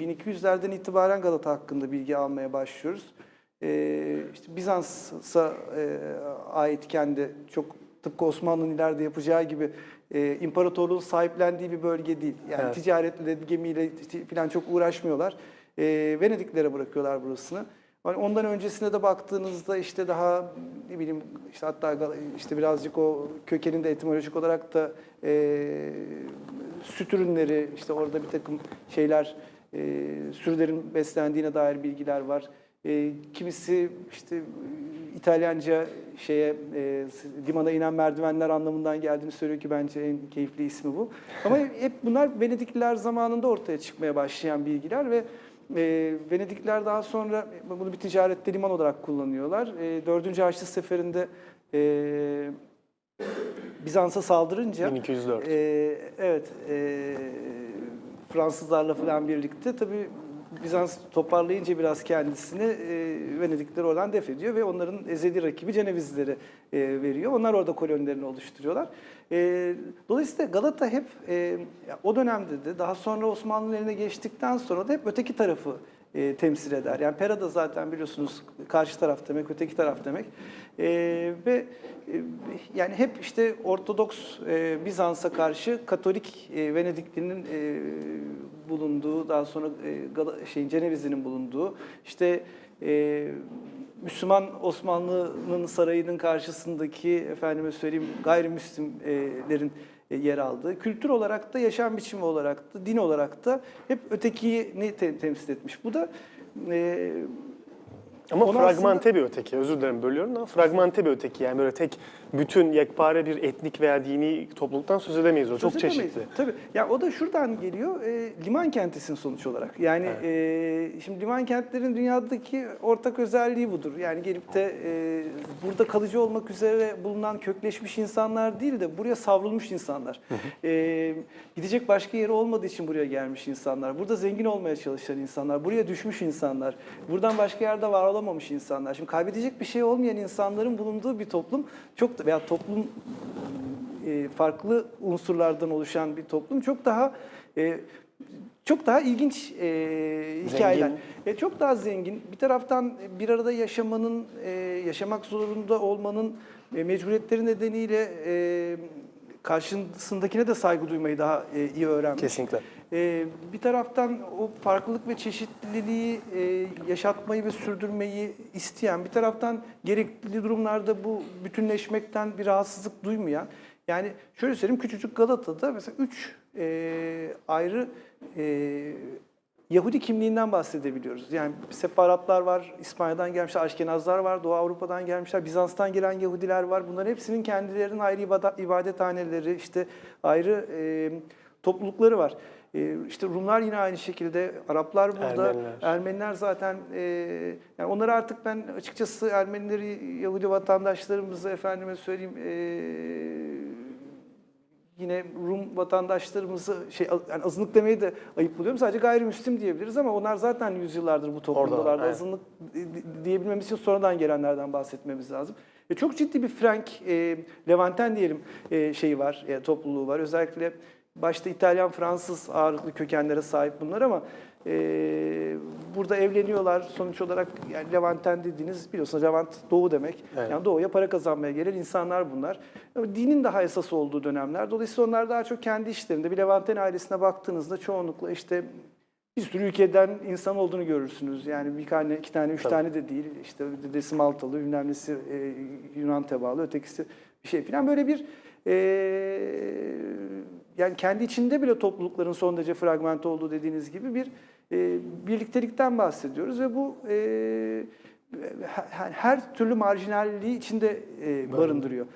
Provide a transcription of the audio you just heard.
1200'lerden itibaren Galata hakkında bilgi almaya başlıyoruz. Ee, işte Bizans'a e, aitken de çok tıpkı Osmanlı'nın ileride yapacağı gibi e, imparatorluğun sahiplendiği bir bölge değil. Yani Evet. ticaretle, gemiyle falan çok uğraşmıyorlar. E, Venediklere bırakıyorlar burasını. Hani ondan öncesine de baktığınızda işte daha ne bileyim işte hatta işte birazcık o kökeninde etimolojik olarak da e, süt ürünleri işte orada bir takım şeyler e, sürülerin beslendiğine dair bilgiler var. E, kimisi işte İtalyanca şeye e, limana inen merdivenler anlamından geldiğini söylüyor ki bence en keyifli ismi bu. Ama hep bunlar Venedikliler zamanında ortaya çıkmaya başlayan bilgiler ve e, Venedikliler daha sonra bunu bir ticarette liman olarak kullanıyorlar. E, 4. Haçlı Seferi'nde e, Bizans'a saldırınca 1204. e, evet e, Fransızlarla falan birlikte tabii Bizans toparlayınca biraz kendisini e, Venedikler oradan def ediyor ve onların ezeli rakibi Cenevizleri e, veriyor. Onlar orada kolonilerini oluşturuyorlar. E, dolayısıyla Galata hep e, o dönemde de daha sonra Osmanlı'nın eline geçtikten sonra da hep öteki tarafı e, temsil eder. Yani Pera da zaten biliyorsunuz karşı taraf demek, öteki taraf demek. E, ve e, yani hep işte Ortodoks e, Bizans'a karşı Katolik e, Venediklinin e, bulunduğu, daha sonra e, şeyin Cenevizli'nin bulunduğu, işte e, Müslüman Osmanlı'nın sarayının karşısındaki efendime söyleyeyim gayrimüslimlerin yer aldığı, kültür olarak da, yaşam biçimi olarak da, din olarak da hep ötekini te- temsil etmiş. Bu da e, Ama Onu fragmente bir öteki. Özür dilerim bölüyorum ama fragmente bir öteki. Yani böyle tek bütün yekpare bir etnik veya dini topluluktan söz edemeyiz. O çok Söz edemeyiz. çeşitli. Tabii. Ya o da şuradan geliyor. e, liman kentisin sonuç olarak. Yani e, şimdi liman kentlerin dünyadaki ortak özelliği budur. Yani gelip de e, burada kalıcı olmak üzere bulunan kökleşmiş insanlar değil de buraya savrulmuş insanlar. E, gidecek başka yeri olmadığı için buraya gelmiş insanlar. Burada zengin olmaya çalışan insanlar. Buraya düşmüş insanlar. Buradan başka yerde var olamamış insanlar. Şimdi kaybedecek bir şey olmayan insanların bulunduğu bir toplum çok veya toplum e, farklı unsurlardan oluşan bir toplum çok daha e, çok daha ilginç e, hikayeler. E, çok daha zengin. Bir taraftan bir arada yaşamanın, e, yaşamak zorunda olmanın e, mecburiyetleri nedeniyle e, karşısındakine de saygı duymayı daha e, iyi öğrenmiş. Kesinlikle. Ee, bir taraftan o farklılık ve çeşitliliği e, yaşatmayı ve sürdürmeyi isteyen, bir taraftan gerekli durumlarda bu bütünleşmekten bir rahatsızlık duymayan, yani şöyle söyleyeyim küçücük Galata'da mesela üç e, ayrı e, Yahudi kimliğinden bahsedebiliyoruz. Yani sefaratlar var, İspanya'dan gelmişler, Aşkenazlar var, Doğu Avrupa'dan gelmişler, Bizans'tan gelen Yahudiler var. Bunların hepsinin kendilerinin ayrı ibadethaneleri, işte ayrı e, toplulukları var. E, işte Rumlar yine aynı şekilde, Araplar burada, Ermeniler. Ermeniler zaten e, yani onları artık ben açıkçası Ermenileri Yahudi vatandaşlarımızı efendime söyleyeyim e, yine Rum vatandaşlarımızı şey yani azınlık demeyi de ayıp buluyorum. Sadece gayrimüslim diyebiliriz ama onlar zaten yüzyıllardır bu toplumdalardı. Oradalar, evet. Azınlık di- diyebilmemiz için sonradan gelenlerden bahsetmemiz lazım. E, çok ciddi bir Frank, e, Levanten diyelim e, şeyi var, e, topluluğu var. Özellikle başta İtalyan, Fransız ağırlıklı kökenlere sahip bunlar ama e, burada evleniyorlar. Sonuç olarak yani Levanten dediğiniz biliyorsunuz Levant doğu demek. Evet. Yani doğuya para kazanmaya gelen insanlar bunlar. Ama dinin daha esas olduğu dönemler. Dolayısıyla onlar daha çok kendi işlerinde. Bir Levanten ailesine baktığınızda çoğunlukla işte bir sürü ülkeden insan olduğunu görürsünüz. Yani bir tane, iki tane, üç Tabii. tane de değil. İşte dedesi Maltalı, bilmem nesi e, Yunan tebalı, ötekisi bir şey falan. Böyle bir e, yani kendi içinde bile toplulukların son derece fragmente olduğu dediğiniz gibi bir e, birliktelikten bahsediyoruz ve bu e, her, her türlü marjinalliği içinde e, barındırıyor.